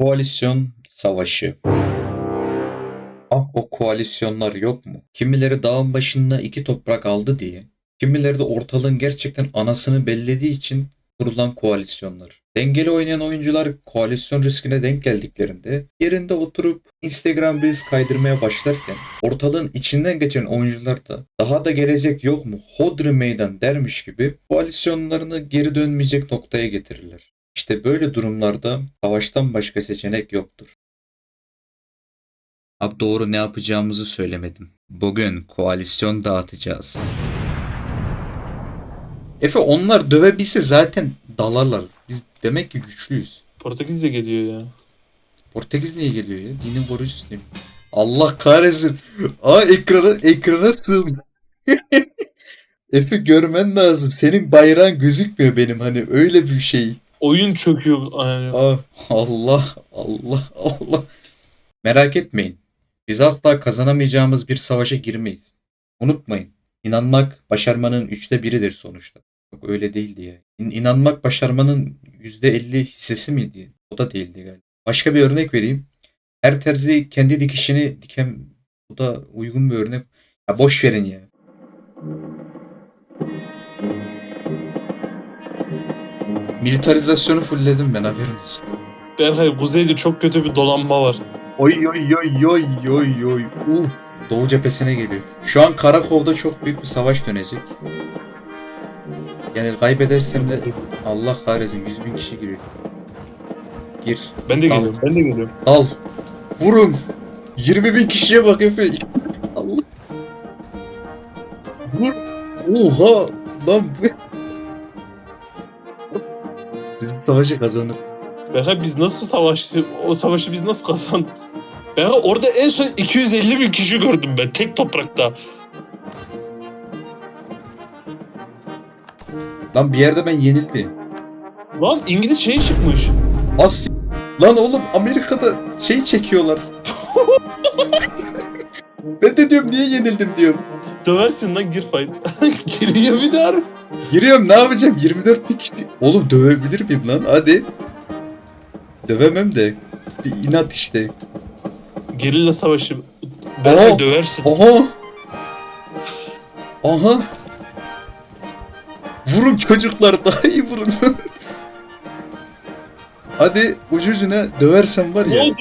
Koalisyon savaşı. Ah o koalisyonlar yok mu? Kimileri dağın başında iki toprak aldı diye, kimileri de ortalığın gerçekten anasını bellediği için kurulan koalisyonlar. Dengeli oynayan oyuncular koalisyon riskine denk geldiklerinde yerinde oturup Instagram Reels kaydırmaya başlarken ortalığın içinden geçen oyuncular da daha da gelecek yok mu hodri meydan dermiş gibi koalisyonlarını geri dönmeyecek noktaya getirirler. İşte böyle durumlarda savaştan başka seçenek yoktur. Abi doğru ne yapacağımızı söylemedim. Bugün koalisyon dağıtacağız. Efe onlar dövebilse zaten dalarlar. Biz demek ki güçlüyüz. Portekiz de geliyor ya. Portekiz niye geliyor ya? Dinin değil mi? Allah kahretsin. Aa ekrana, ekrana sığm. Efe görmen lazım. Senin bayrağın gözükmüyor benim hani öyle bir şey. Oyun çöküyor. Ah, Allah Allah Allah. Merak etmeyin. Biz asla kazanamayacağımız bir savaşa girmeyiz. Unutmayın. İnanmak başarmanın üçte biridir sonuçta. Yok öyle değildi ya. İn- İnanmak başarmanın yüzde elli hissesi miydi? O da değildi galiba. Başka bir örnek vereyim. Her terzi kendi dikişini diken bu da uygun bir örnek. Ya boş verin ya. Militarizasyonu fullledim ben haberin olsun. Berkay kuzeyde çok kötü bir dolanma var. Oy oy oy oy oy oy. Uf. Doğu cephesine geliyor. Şu an Karakov'da çok büyük bir savaş dönecek. Yani kaybedersem de Allah kahretsin 100 bin kişi giriyor. Gir. Ben de Tamam. geliyorum. Ben de geliyorum. Al. Vurun. 20 bin kişiye bak Efe. Allah. Vur. Oha. Lan savaşı kazanır. Berkay biz nasıl savaştık? O savaşı biz nasıl kazandık? Berkay orada en son 250 bin kişi gördüm ben tek toprakta. Lan bir yerde ben yenildim. Lan İngiliz şey çıkmış. As Lan oğlum Amerika'da şey çekiyorlar. ben de diyorum niye yenildim diyorum. Döversin lan gir fight. Giriyor bir daha. Giriyorum ne yapacağım 24 bin kişi. Oğlum dövebilir miyim lan hadi. Dövemem de. Bir inat işte. Gerilla savaşı. Berkay Oo. döversin. Aha. Aha. Vurun çocuklar daha iyi vurun. hadi ucucuna döversen var Ne ya. oldu?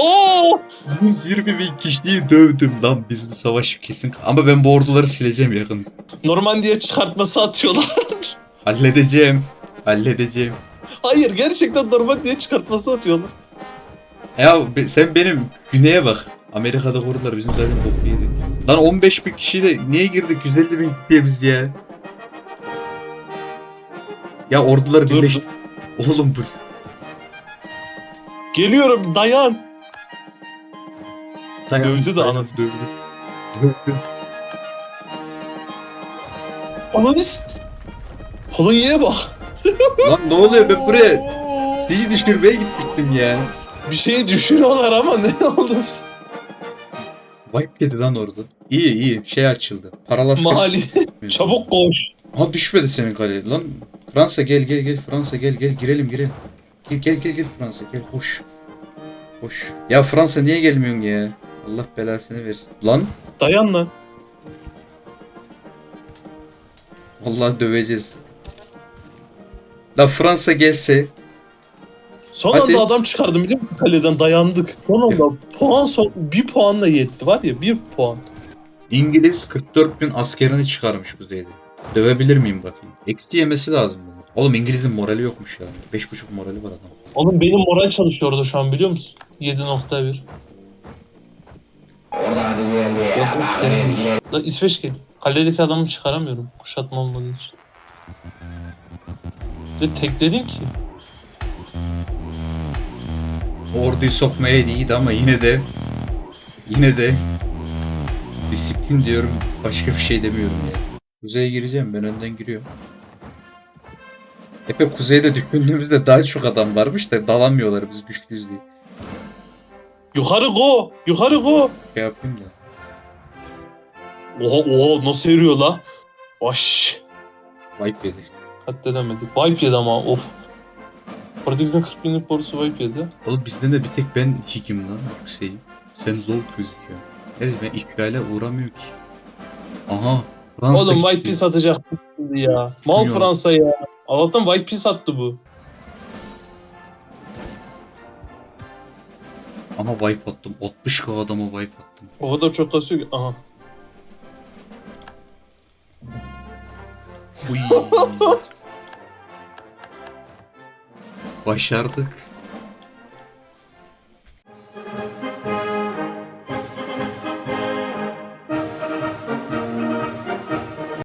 Oo! 120 bin kişiyi dövdüm lan biz bu savaşı kesin. Ama ben bu orduları sileceğim yakın. Normandiya çıkartması atıyorlar. Halledeceğim. Halledeceğim. Hayır gerçekten Normandiya çıkartması atıyorlar. Ya be- sen benim güneye bak. Amerika'da kurdular bizim zaten boku yedi. Lan 15 bin kişiyle niye girdik 150 bin kişiye biz ya? Ya orduları Dur, birleştir. Oğlum bu. Geliyorum dayan. Dayan, Dövdü de anasını. Dövdü. Dövdü. Analiz. Polonya'ya bak. Lan ne oluyor ben buraya sizi düşürmeye gitmiştim ya. Bir şeyi düşürüyorlar ama ne oldu? Wipe yedi lan orada. İyi iyi şey açıldı. Paralaşma. Mali. Çabuk koş. Ha düşmedi senin kale. Lan Fransa gel gel gel Fransa gel gel girelim girelim. Gel gel gel gel Fransa gel hoş. Hoş. Ya Fransa niye gelmiyorsun ya? Allah belasını versin. Lan Dayan lan. vallahi döveceğiz. La Fransa gelse Son Hadi. anda adam çıkardım biliyor musun kaleden dayandık. Son anda puan son, bir puanla yetti var ya bir puan. İngiliz 44 bin askerini çıkarmış kuzeyde. Dövebilir miyim bakayım? Eksi yemesi lazım bunu. Oğlum İngiliz'in morali yokmuş ya. 5.5 morali var adam. Oğlum benim moral çalışıyor orada şu an biliyor musun? 7.1. La İsveç geliyor. Kaledeki adamı çıkaramıyorum. Kuşatma olmadığı için. De tekledin ki. Orduyu sokmaya iyiydi ama yine de yine de disiplin diyorum başka bir şey demiyorum ya. Kuzeye gireceğim ben önden giriyorum. Epey kuzeyde düşündüğümüzde daha çok adam varmış da dalamıyorlar biz güçlüyüz diye. Yukarı go! Yukarı go! Şey yapayım da. Oha oha nasıl yürüyor la? Baş. Wipe yedi. Katledemedik. Wipe yedi ama of. Portekiz'in 40 binlik borusu wipe yedi. Oğlum bizden de bir tek ben higim lan yükseğim. Sen lord gözüküyor. Herif ben ihtilale uğramıyor ki. Aha. Fransa Oğlum White. Piece atacak ya. Mal. Fransa ya. Allah'tan White Piece attı bu. Ama wipe attım. 60k adama wipe attım. O kadar çok kasıyor ki. Aha. Uy. Başardık.